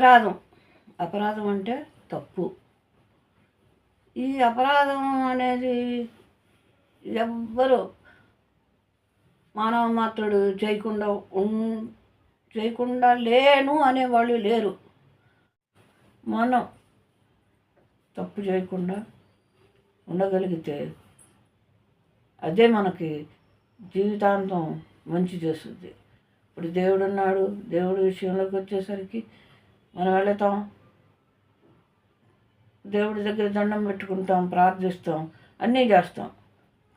అపరాధం. అపరాధం అంటే తప్పు. ఈ అపరాధం అనేది ఎవ్వరు మానవ మాత్రుడు చేయకుండా ఉం చేయకుండా లేను అనేవాళ్ళు లేరు. మనం తప్పు చేయకుండా ఉండగలిగితే అదే మనకి జీవితాంతం మంచి చేస్తుంది. ఇప్పుడు దేవుడు ఉన్నాడు దేవుడి విషయంలోకి వచ్చేసరికి మనం వెళతాం. దేవుడి దగ్గర దండం పెట్టుకుంటాం ప్రార్థిస్తాం అన్నీ చేస్తాం.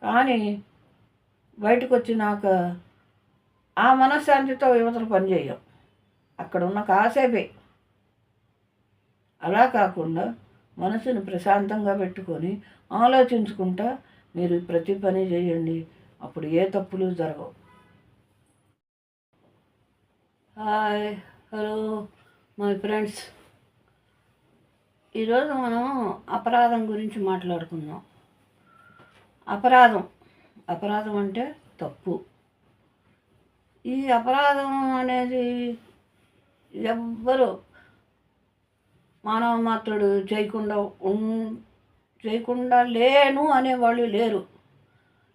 కానీ బయటకు వచ్చినాక ఆ మనశ్శాంతితో యువతలు పనిచేయం. అక్కడ ఉన్న కాసేపే. అలా కాకుండా మనసుని ప్రశాంతంగా పెట్టుకొని ఆలోచించుకుంటా మీరు ప్రతి పని చేయండి. అప్పుడు ఏ తప్పులు జరగవు. Hi hello. మై ఫ్రెండ్స్ ఈరోజు మనం అపరాధం గురించి మాట్లాడుకుందాం. అపరాధం. అపరాధం అంటే తప్పు. ఈ అపరాధం అనేది ఎవ్వరు మానవ మాత్రుడు చేయకుండా ఉన్ చేయకుండా లేను అనేవాళ్ళు లేరు.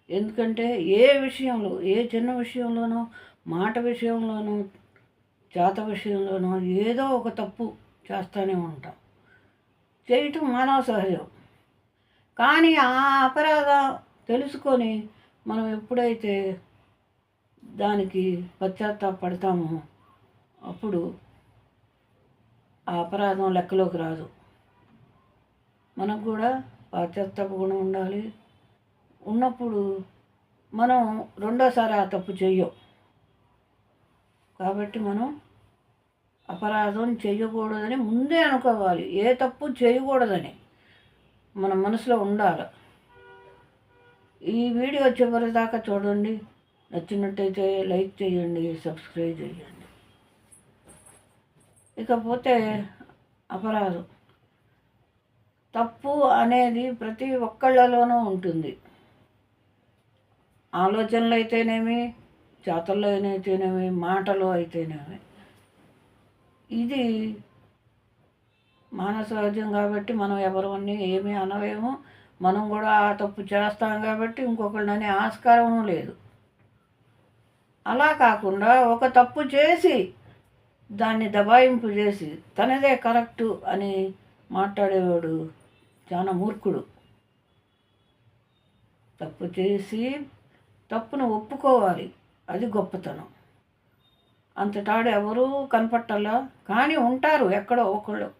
ఎందుకంటే ఏ విషయంలో ఏ చిన్న విషయంలోనో మాట విషయంలోనో చేత విషయంలోనో ఏదో ఒక తప్పు చేస్తూనే ఉంటాం. చేయటం మానవ సహజం. కానీ ఆ అపరాధం తెలుసుకొని మనం ఎప్పుడైతే దానికి పశ్చాత్తాపడతామో అప్పుడు ఆ అపరాధం లెక్కలోకి రాదు. మనకు కూడా పశ్చాత్తాప గుణం ఉండాలి. ఉన్నప్పుడు మనం రెండోసారి ఆ తప్పు చెయ్యం. కాబట్టి మనం అపరాధం చేయకూడదని ముందే అనుకోవాలి. ఏ తప్పు చేయకూడదని మన మనసులో ఉండాలి. ఈ వీడియో చివరిదాకా చూడండి. నచ్చినట్టయితే లైక్ చేయండి సబ్స్క్రైబ్ చేయండి. ఇకపోతే అపరాధం. తప్పు అనేది ప్రతి ఒక్కళ్ళలోనూ ఉంటుంది. ఆలోచనలు అయితేనేమి జాతరలో అయితేనేమి మాటలు అయితేనేమి. ఇది మానవ సహజం కాబట్టి మనం ఎవరిని ఏమీ అనలేము. మనం కూడా ఆ తప్పు చేస్తాం కాబట్టి ఇంకొకళ్ళని ఆస్కారం లేదు. అలా కాకుండా ఒక తప్పు చేసి దాన్ని దబాయింపు చేసి తనదే కరెక్టు అని మాట్లాడేవాడు చాలా మూర్ఖుడు తప్పు చేసి తప్పును ఒప్పుకోవాలి. అది గొప్పతనం. అంతటాడు ఎవరూ కనపట్టాలా? కానీ ఉంటారు ఎక్కడో ఒకళ్ళు.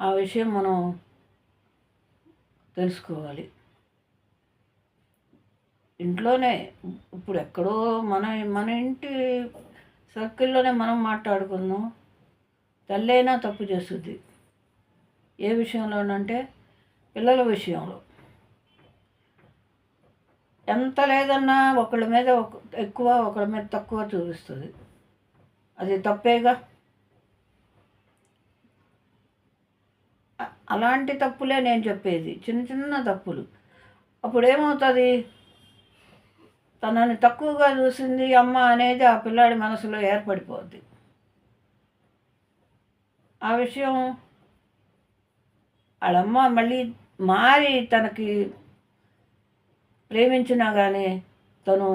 ఆ విషయం మనం తెలుసుకోవాలి. ఇంట్లోనే ఇప్పుడు ఎక్కడో మన మన ఇంటి సర్కిల్లోనే మనం మాట్లాడుకుందాం. తల్లైనా తప్పు చేస్తుంది. ఏ విషయంలోనంటే పిల్లల విషయంలో. ఎంత లేదన్నా ఒకళ్ళ మీద ఒక ఎక్కువ ఒకళ్ళ మీద తక్కువ చూపిస్తుంది. అది తప్పేగా? అలాంటి తప్పులే నేను చెప్పేది. చిన్న చిన్న తప్పులు. అప్పుడు ఏమవుతుంది తనని తక్కువగా చూసింది అమ్మ అనేది ఆ పిల్లాడి మనసులో ఏర్పడిపోద్ది. ఆ విషయం వాళ్ళమ్మ మళ్ళీ మారి తనకి ప్రేమించినా కానీ తను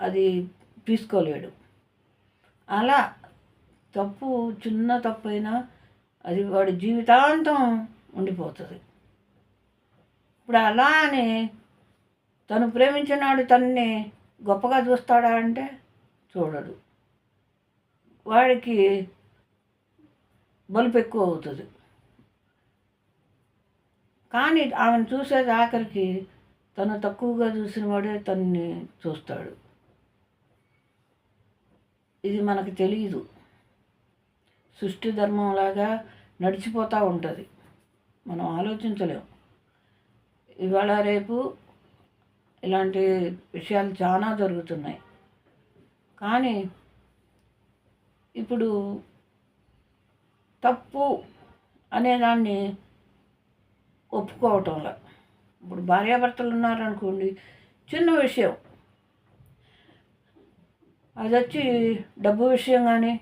అది తీసుకోలేడు. అలా తప్పు చిన్న తప్పు అయినా అది వాడి జీవితాంతం ఉండిపోతుంది. ఇప్పుడు అలా అని తను ప్రేమించినాడు తనని గొప్పగా చూస్తాడా అంటే చూడడు. వాడికి బలుపు ఎక్కువ అవుతుంది. కానీ ఆమెను చూసేది ఆఖరికి తను తక్కువగా చూసిన వాడే తన్ని చూస్తాడు. ఇది మనకు తెలియదు సృష్టి ధర్మంలాగా నడిచిపోతూ ఉంటుంది. మనం ఆలోచించలేం. ఇవాళ రేపు ఇలాంటి విషయాలు చాలా జరుగుతున్నాయి. కానీ ఇప్పుడు తప్పు అనేదాన్ని ఒప్పుకోవటంలో. ఇప్పుడు భార్యాభర్తలు ఉన్నారనుకోండి చిన్న విషయం. అది వచ్చి డబ్బు విషయం కానీ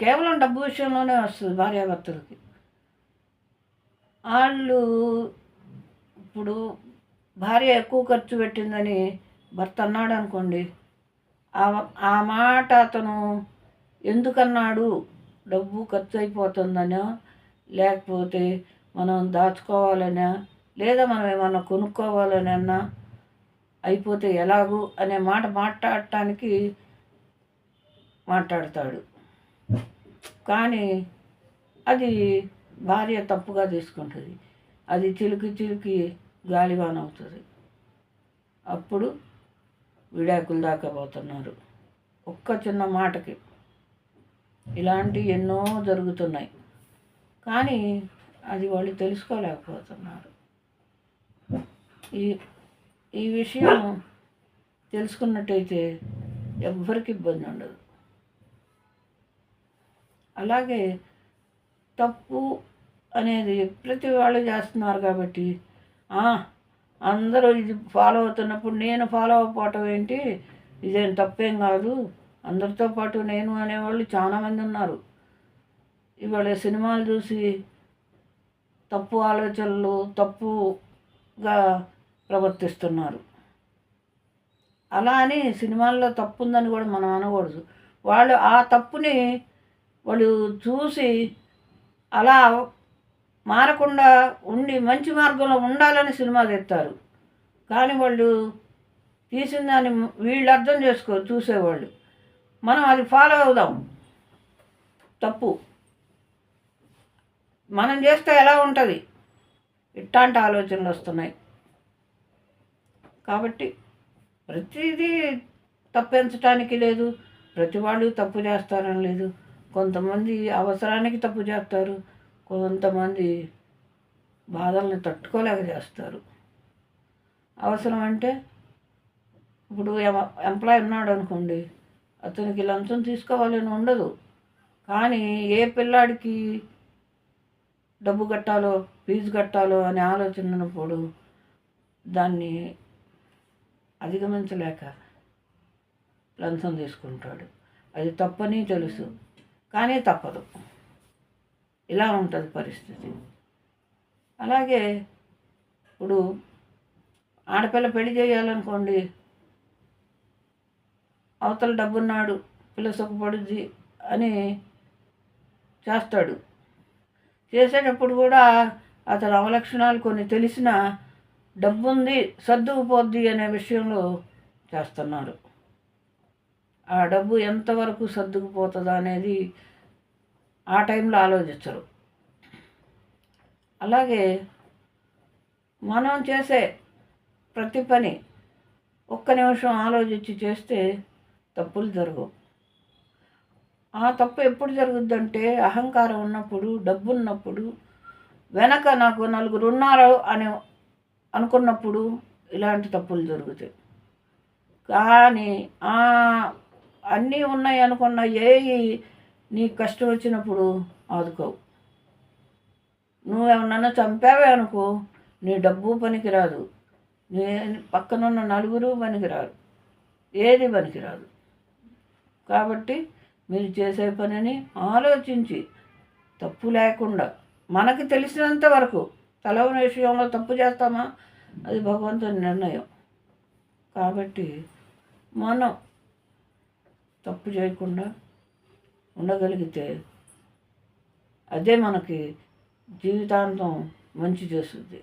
కేవలం డబ్బు విషయంలోనే వస్తుంది భార్యాభర్తలకి. వాళ్ళు ఇప్పుడు భార్య ఎక్కువ ఖర్చు పెట్టిందని భర్త అన్నాడు అనుకోండి ఆ ఆ మాట అతను ఎందుకన్నాడు? డబ్బు ఖర్చు అయిపోతుందనో లేకపోతే మనం దాచుకోవాలనా లేదా మనం ఏమన్నా కొనుక్కోవాలనన్నా అయిపోతే ఎలాగూ అనే మాట మాట్లాడటానికి మాట్లాడతాడు. కానీ అది భార్య తప్పుగా తీసుకుంటుంది. అది చిలికి చిలికి గాలివాన్ అవుతుంది అప్పుడు విడాకులు దాకా పోతున్నారు. ఒక్క చిన్న మాటకి. ఇలాంటి ఎన్నో జరుగుతున్నాయి. కానీ అది వాళ్ళు తెలుసుకోలేకపోతున్నారు. ఈ ఈ విషయం తెలుసుకున్నట్టయితే ఎవ్వరికి ఇబ్బంది ఉండదు. అలాగే తప్పు అనేది ప్రతి వాళ్ళు చేస్తున్నారు కాబట్టి అందరూ ఇది ఫాలో అవుతున్నప్పుడు నేను ఫాలో అవ్వకపోవటం ఏంటి? ఇదేం తప్పేం కాదు. అందరితో పాటు నేను అనేవాళ్ళు చాలామంది ఉన్నారు. ఇవాళ సినిమాలు చూసి తప్పు ఆలోచనలు తప్పుగా ప్రవర్తిస్తున్నారు. అలా అని సినిమాల్లో తప్పు ఉందని కూడా మనం అనకూడదు. వాళ్ళు ఆ తప్పుని వాళ్ళు చూసి అలా మారకుండా ఉండి మంచి మార్గంలో ఉండాలని సినిమా తెస్తారు. కానీ వాళ్ళు తీసిన దాన్ని వీళ్ళు అర్థం చేసుకోరు చూసేవాళ్ళు. మనం అది ఫాలో అవుదాం. తప్పు. మనం చేస్తే ఎలా ఉంటుంది? ఇట్లాంటి ఆలోచనలు వస్తున్నాయి. కాబట్టి ప్రతిదీ తప్పించటానికి లేదు. ప్రతి వాళ్ళు తప్పు చేస్తారని లేదు. కొంతమంది అవసరానికి తప్పు చేస్తారు. కొంతమంది బాధల్ని తట్టుకోలేక చేస్తారు. అవసరం అంటే ఇప్పుడు ఎమ- ఎంప్లాయ్ ఉన్నాడు అనుకోండి అతనికి లంచం తీసుకోవాలని ఉండదు. కానీ ఏ పిల్లాడికి డబ్బు కట్టాలో ఫీజు కట్టాలో అనే ఆలోచన ఉన్నప్పుడు దాన్ని అధిగమించలేక లంచం తీసుకుంటాడు. అది తప్పని తెలుసు. కానీ తప్పదు. ఇలా ఉంటుంది పరిస్థితి. అలాగే ఇప్పుడు ఆడపిల్ల పెళ్ళి చేయాలనుకోండి అవతల డబ్బున్నాడు పిల్ల సుఖపడుద్ది అని చేస్తాడు. చేసేటప్పుడు కూడా అతని అవలక్షణాలు కొన్ని తెలిసిన డబ్బుంది సర్దుకుపోద్ది అనే విషయంలో చేస్తున్నారు ఆ డబ్బు ఎంతవరకు సర్దుకుపోతుందా అనేది ఆ టైంలో ఆలోచించరు. అలాగే మనం చేసే ప్రతి పని ఒక్క నిమిషం ఆలోచించి చేస్తే తప్పులు జరగవు. ఆ తప్పు ఎప్పుడు జరుగుద్దంటే అహంకారం ఉన్నప్పుడు డబ్బు ఉన్నప్పుడు వెనక నాకు నలుగురు ఉన్నారు అని అనుకున్నప్పుడు ఇలాంటి తప్పులు జరుగుతాయి. కానీ అన్నీ ఉన్నాయి అనుకున్న ఏవి నీకు కష్టం వచ్చినప్పుడు ఆదుకోవు. నువ్వేమన్నా చంపావే అనుకో నీ డబ్బు పనికిరాదు. నీ పక్కనున్న నలుగురు పనికిరాదు ఏది పనికిరాదు. కాబట్టి మీరు చేసే పనిని ఆలోచించి తప్పు లేకుండా మనకి తెలిసినంత వరకు తలవని విషయంలో తప్పు చేస్తామా? అది భగవంతుని నిర్ణయం. కాబట్టి మనం తప్పు చేయకుండా ఉండగలిగితే అదే మనకి జీవితాంతం మంచి చేస్తుంది.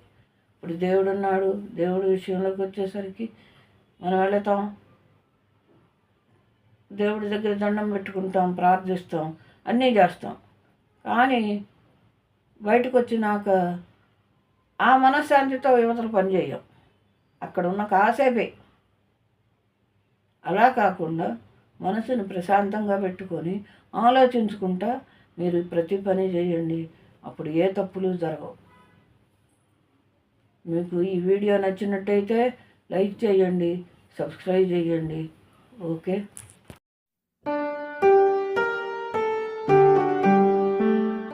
ఇప్పుడు దేవుడు ఉన్నాడు దేవుడి విషయంలోకి వచ్చేసరికి మనం వెళతాం. దేవుడి దగ్గర దండం పెట్టుకుంటాం ప్రార్థిస్తాం అన్నీ చేస్తాం. కానీ బయటకు వచ్చినాక ఆ మనశ్శాంతితో యువతలు పనిచేయం అక్కడ ఉన్న కాసేపే. అలా కాకుండా మనసుని ప్రశాంతంగా పెట్టుకొని ఆలోచించుకుంటా మీరు ప్రతి పని చేయండి. అప్పుడు ఏ తప్పులు జరగవు. మీకు ఈ వీడియో నచ్చినట్టయితే లైక్ చేయండి సబ్స్క్రైబ్ చేయండి. ఓకే?